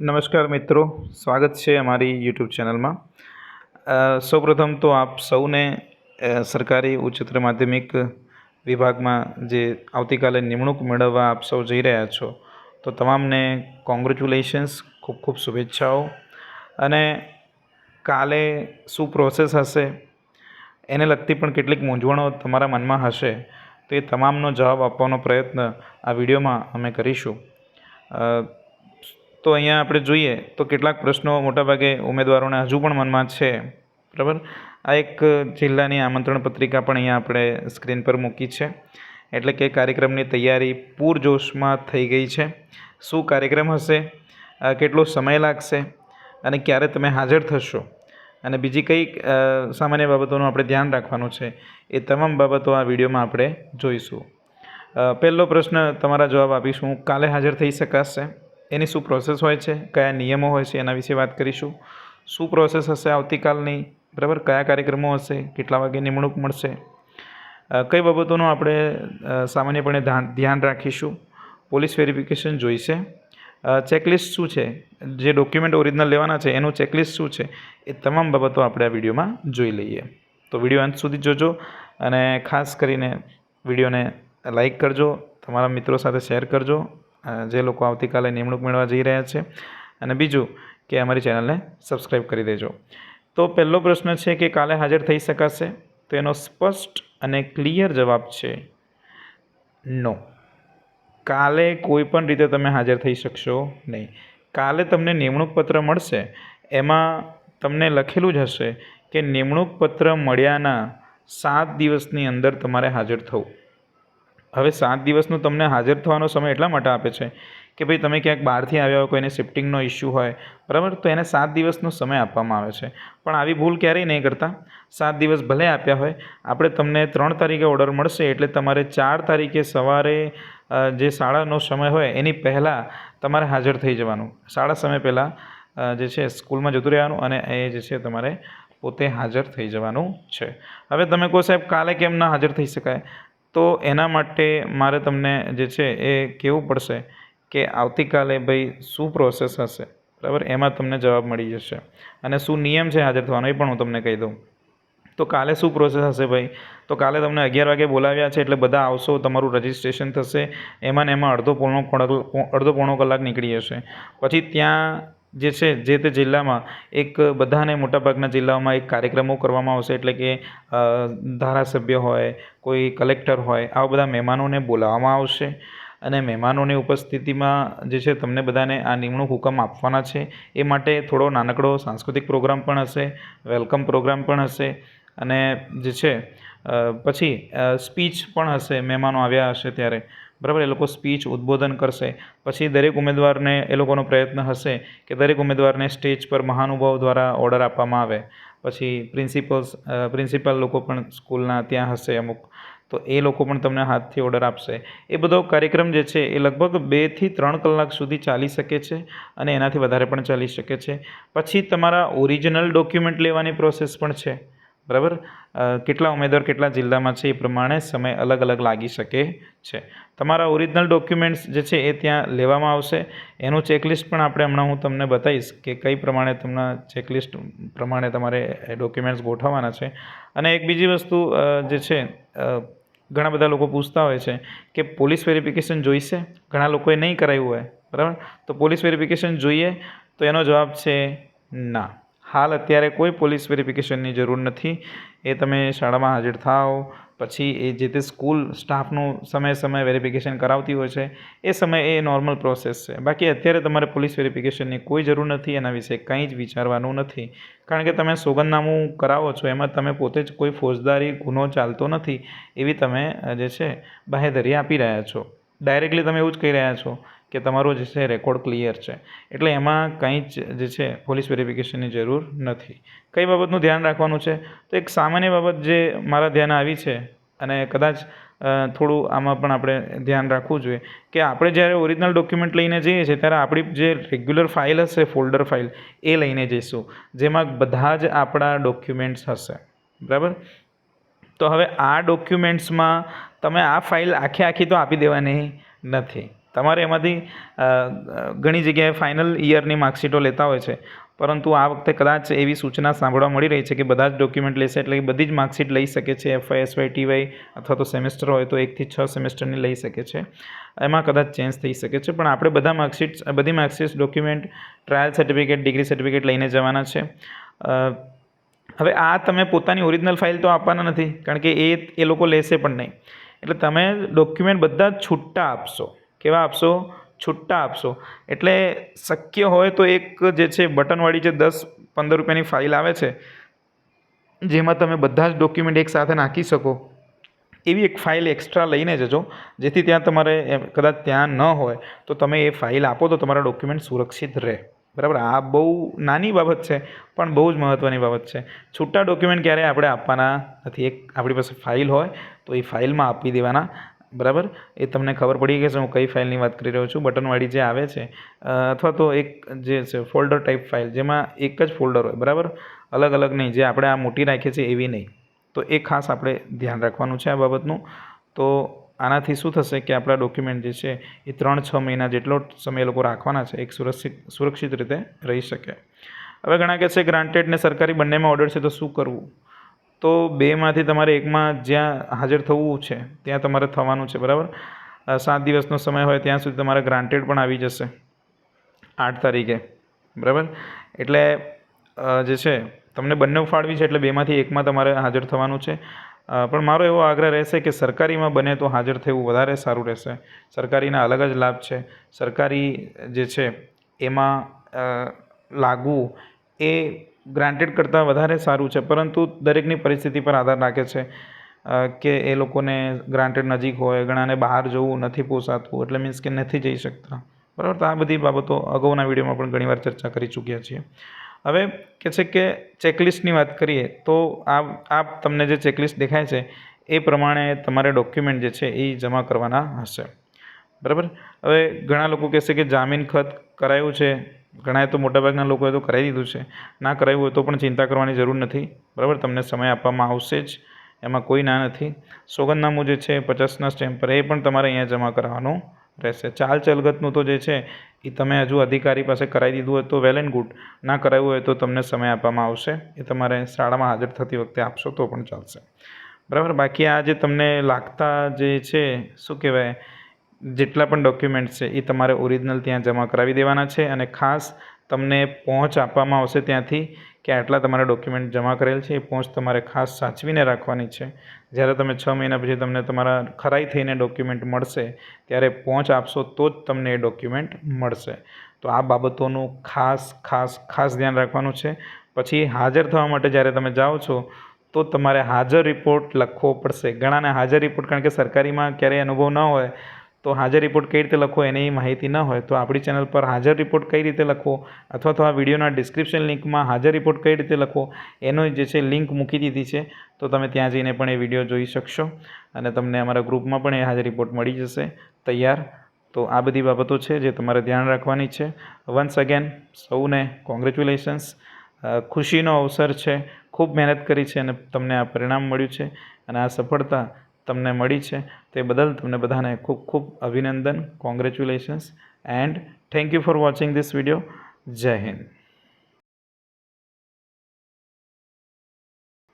નમસ્કાર મિત્રો, સ્વાગત છે અમારી યુટ્યુબ ચેનલમાં. સૌપ્રથમ તો આપ સૌને સરકારી ઉચ્ચતર માધ્યમિક વિભાગમાં જે આવતીકાલે નિમણૂક મેળવવા આપ સૌ જઈ રહ્યા છો, તો તમામને કોંગ્રેચ્યુલેશન્સ ખૂબ ખૂબ શુભેચ્છાઓ. અને કાલે શું પ્રોસેસ હશે, એને લગતી પણ કેટલીક મૂંઝવણો તમારા મનમાં હશે, તો એ તમામનો જવાબ આપવાનો પ્રયત્ન આ વિડીયોમાં અમે કરીશું. તો અહીંયા આપણે જોઈએ તો કેટલાક પ્રશ્નો મોટાભાગે ઉમેદવારોને હજુ પણ મનમાં છે. બરાબર? આ એક જિલ્લાની આમંત્રણ પત્રિકા પણ અહીંયા આપણે સ્ક્રીન પર મૂકી છે. એટલે કે કાર્યક્રમની તૈયારી પૂરજોશમાં થઈ ગઈ છે. શું કાર્યક્રમ હશે? કેટલો સમય લાગશે? અને ક્યારે તમે હાજર થશો? અને બીજી કઈ સામાન્ય બાબતોનું આપણે ધ્યાન રાખવાનું છે. એ તમામ બાબતો આ વિડીયોમાં આપણે જોઈશું. પહેલો પ્રશ્ન તમારા જવાબ આપીશું. કાલે હાજર થઈ શકાશે. એની શું પ્રોસેસ હોય છે? કયા નિયમો હોય છે? એના વિશે વાત કરીશું. શું પ્રોસેસ હશે આવતીકાલની? બરાબર? કયા કાર્યક્રમો હશે? કેટલા વાગે નિમણૂક મળશે? કઈ બાબતોનું આપણે સામાન્યપણે ધ્યાન રાખીશું? પોલીસ વેરિફિકેશન જોઈશે. ચેકલિસ્ટ શું છે? જે ડોક્યુમેન્ટ ઓરિજિનલ લેવાના છે, એનું ચેકલિસ્ટ શું છે? એ તમામ બાબતો આપણે આ વિડીયોમાં જોઈ લઈએ. તો વીડિયો અંત સુધી જોજો અને ખાસ કરીને વિડીયોને લાઇક કરજો, તમારા મિત્રો સાથે શેર કરજો. જે લોકો આવતીકાલે નિમણૂક મેળવવા જઈ રહ્યા છે. અને બીજું કે અમારી ચેનલને સબસ્ક્રાઈબ કરી દેજો. તો પહેલો પ્રશ્ન છે કે કાલે હાજર થઈ શકાશે? તો એનો સ્પષ્ટ અને ક્લિયર જવાબ છે નો. કાલે કોઈ પણ રીતે તમે હાજર થઈ શકશો નહીં. કાલે તમને નિમણૂક પત્ર મળશે. એમાં તમને લખેલું જ હશે કે નિમણૂક પત્ર મળ્યાના સાત દિવસની અંદર તમારે હાજર થવું. હવે સાત દિવસનો તમને હાજર થવાનો સમય એટલા માટે આપે છે કે ભાઈ તમે ક્યાંક બહારથી આવ્યા હોય, કોઈને શિફ્ટિંગનો ઇસ્યુ હોય, બરાબર? તો એને સાત દિવસનો સમય આપવામાં આવે છે. પણ આવી ભૂલ ક્યારેય નહીં કરતા. સાત દિવસ ભલે આપ્યા હોય, આપણે તમને ત્રણ તારીખે ઓર્ડર મળશે એટલે તમારે ચાર તારીખે સવારે જે શાળાનો સમય હોય એની પહેલાં તમારે હાજર થઈ જવાનું. શાળા સમય પહેલાં જે છે સ્કૂલમાં જતું રહેવાનું અને એ જે છે તમારે પોતે હાજર થઈ જવાનું છે. હવે તમે કહો સાહેબ, કાલે કેમ ના હાજર થઈ શકાય? તો એના માટે મારે તમને જે છે એ કહેવું પડશે કે આવતીકાલે ભાઈ શું પ્રોસેસ હશે? બરાબર? એમાં તમને જવાબ મળી જશે. અને શું નિયમ છે હાજર થવાનો, એ પણ હું તમને કહી દઉં. તો કાલે શું પ્રોસેસ હશે ભાઈ? તો કાલે તમને અગિયાર વાગે બોલાવ્યા છે એટલે બધા આવશો, તમારું રજિસ્ટ્રેશન થશે. એમાં ને એમાં અડધો પોણો અડધો પોણો કલાક નીકળી જશે. પછી ત્યાં જે છે, જે તે જિલ્લામાં એક બધાને મોટાભાગના જિલ્લાઓમાં એક કાર્યક્રમો કરવામાં આવશે, એટલે કે ધારાસભ્ય હોય, કોઈ કલેક્ટર હોય, આવા બધા મહેમાનોને બોલાવવામાં આવશે. અને મહેમાનોની ઉપસ્થિતિમાં જે છે, તમને બધાને આ નિમણૂક હુકમ આપવાના છે. એ માટે થોડો નાનકડો સાંસ્કૃતિક પ્રોગ્રામ પણ હશે, વેલકમ પ્રોગ્રામ પણ હશે. અને જે છે પછી સ્પીચ પણ હશે, મહેમાનો આવ્યા હશે ત્યારે. બરાબર? એ લોકો સ્પીચ ઉદ્બોધન કરશે. પછી દરેક ઉમેદવારને એ લોકોનો પ્રયત્ન હશે કે દરેક ઉમેદવારને સ્ટેજ પર મહાનુભાવ દ્વારા ઓર્ડર આપવામાં આવે. પછી પ્રિન્સિપલ્સ પ્રિન્સિપાલ લોકો પણ સ્કૂલના ત્યાં હશે અમુક. તો એ લોકો પણ તમને હાથથી ઓર્ડર આપશે. એ બધો કાર્યક્રમ જે છે એ લગભગ બેથી ત્રણ કલાક સુધી ચાલી શકે છે અને એનાથી વધારે પણ ચાલી શકે છે. પછી તમારા ઓરિજિનલ ડોક્યુમેન્ટ લેવાની પ્રોસેસ પણ છે. બરાબર? કેટલા ઉમેદવાર કેટલા જિલ્લામાં છે એ પ્રમાણે સમય અલગ અલગ લાગી શકે છે. તમારા ઓરિજિનલ ડોક્યુમેન્ટ્સ જે છે એ ત્યાં લેવામાં આવશે. એનું ચેકલિસ્ટ પણ આપણે હમણાં હું તમને બતાવીશ કે કઈ પ્રમાણે તમને ચેકલિસ્ટ પ્રમાણે તમારે ડોક્યુમેન્ટ્સ ગોઠવવાના છે. અને એક બીજી વસ્તુ જે છે ઘણા બધા લોકો પૂછતા હોય છે કે પોલીસ વેરિફિકેશન જોઈશે? ઘણા લોકોએ નહીં કરાવ્યું હોય. બરાબર? તો પોલીસ વેરિફિકેશન જોઈએ તો એનો જવાબ છે ના. હાલ અત્યારે કોઈ પોલીસ વેરિફિકેશનની જરૂર નથી. એ તમે શાળામાં હાજર થાઓ પછી એ જે તે સ્કૂલ સ્ટાફનું સમયે સમયે વેરિફિકેશન કરાવતી હોય છે, એ સમયે એ નોર્મલ પ્રોસેસ છે. બાકી અત્યારે તમારે પોલીસ વેરિફિકેશનની કોઈ જરૂર નથી, એના વિશે કંઈ જ વિચારવાનું નથી. કારણ કે તમે સોગંદનામું કરાવો છો, એમાં તમે પોતે જ કોઈ ફોજદારી, ગુનો ચાલતો નથી, એવી તમે જે છે, બાહેધરી આપી રહ્યા છો. ડાયરેક્ટલી તમે એવું જ કહી રહ્યા છો કે તમારો જે છે રેકોર્ડ ક્લિયર છે. એટલે એમાં કંઈ જ જે છે પોલીસ વેરિફિકેશનની જરૂર નથી. કઈ બાબતનું ધ્યાન રાખવાનું છે? તો એક સામાન્ય બાબત જે મારા ધ્યાન આવી છે અને કદાચ થોડું આમાં પણ આપણે ધ્યાન રાખવું જોઈએ કે આપણે જ્યારે ઓરિજિનલ ડોક્યુમેન્ટ લઈને જઈએ છીએ ત્યારે આપણી જે રેગ્યુલર ફાઇલ હશે ફોલ્ડર ફાઇલ એ લઈને જઈશું. જેમાં બધા જ આપણા ડોક્યુમેન્ટ્સ હશે. બરાબર? તો હવે આ ડોક્યુમેન્ટ્સમાં તમે આ ફાઇલ આખી આખી તો આપી દેવાની નથી. તમારે એમાંથી ઘણી જગ્યાએ ફાઇનલ યરની માર્કશીટો લેતા હોય છે. પરંતુ આ વખતે કદાચ એવી સૂચના સાંભળવા મળી રહી છે કે બધા જ ડોક્યુમેન્ટ લેશે એટલે કે બધી જ માર્કશીટ લઈ શકે છે એફવાય એસવાય ટીવાય અથવા તો સેમેસ્ટર હોય તો એકથી છ સેમેસ્ટરની લઈ શકે છે. એમાં કદાચ ચેન્જ થઈ શકે છે, પણ આપણે બધા માર્કશીટ બધી marksheet document trial certificate degree certificate લઈને જવાના છે. હવે આ તમે પોતાની ઓરિજિનલ ફાઇલ તો આપવાના નથી, કારણ કે એ એ લોકો લેશે પણ નહીં. એટલે તમે ડોક્યુમેન્ટ બધા છૂટા આપશો. કેવા આપશો? છૂટા આપશો. એટલે શક્ય હોય તો એક જે છે, બટનવાળી જે દસ પંદર રૂપિયાની ફાઇલ આવે છે, જેમાં તમે બધા જ ડોક્યુમેન્ટ એક સાથે નાખી શકો, એવી એક ફાઇલ એક્સ્ટ્રા લઈને જજો, જેથી ત્યાં તમારે કદાચ ત્યાં ન હોય, તો તમે એ ફાઇલ આપો તો તમારા ડોક્યુમેન્ટ સુરક્ષિત રહે. બરાબર? આ બહુ નાની બાબત છે, પણ બહુ જ મહત્ત્વની બાબત છે. છૂટા ડોક્યુમેન્ટ ક્યારેય આપણે આપવાના નથી. એક આપણી પાસે ફાઇલ હોય, તો એ ફાઇલમાં આપી દેવાના. બરાબર? એ તમને ખબર પડી ગઈ છે હું કઈ ફાઇલની વાત કરી રહ્યો છું. બટનવાળી જે આવે છે અથવા તો એક જે છે ફોલ્ડર ટાઈપ ફાઇલ જેમાં એક જ ફોલ્ડર હોય, બરાબર? અલગ અલગ નહીં, જે આપણે આ મોટી રાખીએ છીએ એવી નહીં. તો એ ખાસ આપણે ધ્યાન રાખવાનું છે આ બાબતનું. તો આનાથી શું થશે કે આપણા ડોક્યુમેન્ટ જે છે, એ ત્રણ છ મહિના જેટલો સમય લોકો રાખવાના છે, એક સુરક્ષિત સુરક્ષિત રીતે રહી શકે. હવે ઘણા કહે છે ગ્રાન્ટેડ ને સરકારી બંનેમાં ઓર્ડર છે, તો શું કરવું? તો બેમાંથી તમારે એકમાં જ્યાં હાજર થવું છે, ત્યાં તમારે થવાનું છે, બરાબર? સાત દિવસનો સમય હોય ત્યાં સુધી તમારે ગ્રાન્ટેડ પણ આવી જશે, આઠ તારીખે, બરાબર? એટલે જે છે, તમને બંને ફાળવી છે એટલે બેમાંથી એકમાં તમારે હાજર થવાનું છે. પણ મારો એવો આગ્રહ રહેશે કે સરકારીમાં બને તો હાજર થવું વધારે સારું રહેશે. સરકારીના અલગ જ લાભ છે. સરકારી જે છે, એમાં લાગવું એ ગ્રાન્ટેડ કરતાં વધારે સારું છે, પરંતુ દરેકની પરિસ્થિતિ પર આધાર રાખે છે કે એ લોકોને ગ્રાન્ટેડ નજીક હોય, ઘણાને બહાર જવું, નથી પોસાતું, એટલે મીન્સ કે નથી જઈ શકતા. બરાબર? તો આ બધી બાબતો અગાઉના વિડીયોમાં પણ ઘણીવાર ચર્ચા કરી ચૂક્યા છીએ. હવે કે છે કે ચેકલિસ્ટની વાત કરીએ, તો આ આ તમને જે ચેકલિસ્ટ દેખાય છે, એ પ્રમાણે તમારે ડોક્યુમેન્ટ જે છે એ જમા કરવાના હશે. બરાબર? હવે ઘણા લોકો કહેશે કે જામીન ખત કરાયું છે ઘણાએ તો મોટાભાગના લોકોએ તો કરાવી દીધું છે. ના કરાવ્યું હોય તો પણ ચિંતા કરવાની જરૂર નથી. બરાબર? તમને સમય આપવામાં આવશે જ. એમાં કોઈ ના નથી. સોગંદનામું જે છે, પચાસના સ્ટેમ્પ પર, એ પણ તમારે અહીંયા જમા કરાવવાનું રહેશે. ચાલ ચલગતનું તો જે છે, એ તમે હજુ અધિકારી પાસે કરાવી દીધું હોય તો વેલ એન્ડ ગુડ ના કરાવ્યું હોય તો તમને સમય આપવામાં આવશે. એ તમારે શાળામાં હાજર થતી વખતે આપશો તો પણ ચાલશે. બરાબર? બાકી આ જે તમને લાગતા જે છે, શું કહેવાય? જેટલા પણ ડોક્યુમેન્ટ્સ છે, એ તમારે ઓરિજિનલ ત્યાં જમા કરાવી દેવાના છે અને ખાસ તમને પહોંચ આપવામાં આવશે ત્યાંથી કે આટલા તમારા ડોક્યુમેન્ટ જમા કરેલ છે, એ પહોંચ તમારે ખાસ સાચવીને રાખવાની છે. જ્યારે તમે છ મહિના પછી તમને તમારા ખરાઈ થઈને ડોક્યુમેન્ટ મળશે, ત્યારે પહોંચ આપશો તો જ તમને એ ડોક્યુમેન્ટ મળશે. તો આ બાબતોનું ખાસ ખાસ ખાસ ધ્યાન રાખવાનું છે. પછી હાજર થવા માટે જ્યારે તમે જાઓ છો, તો તમારે હાજર રિપોર્ટ લખવો પડશે. ઘણાને હાજર રિપોર્ટ કારણ કે સરકારીમાં ક્યારેય અનુભવ ન હોય તો હાજર રિપોર્ટ કઈ રીતે લખવો એની માહિતી ન હોય, તો આપણી ચેનલ પર હાજર રિપોર્ટ કઈ રીતે લખવો અથવા તો આ વિડીયોના ડિસ્ક્રિપ્શન લિંકમાં હાજર રિપોર્ટ કઈ રીતે લખવો, એનો જે છે લિંક મૂકી દીધી છે, તો તમે ત્યાં જઈને પણ એ વીડિયો જોઈ શકશો અને તમને અમારા ગ્રુપમાં પણ એ હાજર રિપોર્ટ મળી જશે તૈયાર. તો આ બધી બાબતો છે જે તમારે ધ્યાન રાખવાની છે. વન્સ અગેન સૌને કોંગ્રેચ્યુલેશન્સ ખુશીનો અવસર છે. ખૂબ મહેનત કરી છે અને તમને આ પરિણામ મળ્યું છે અને આ સફળતા તમને મળી છે. તે બદલ તમને બધાને ખૂબ ખૂબ અભિનંદન congratulations and thank you for watching this video Jai Hind.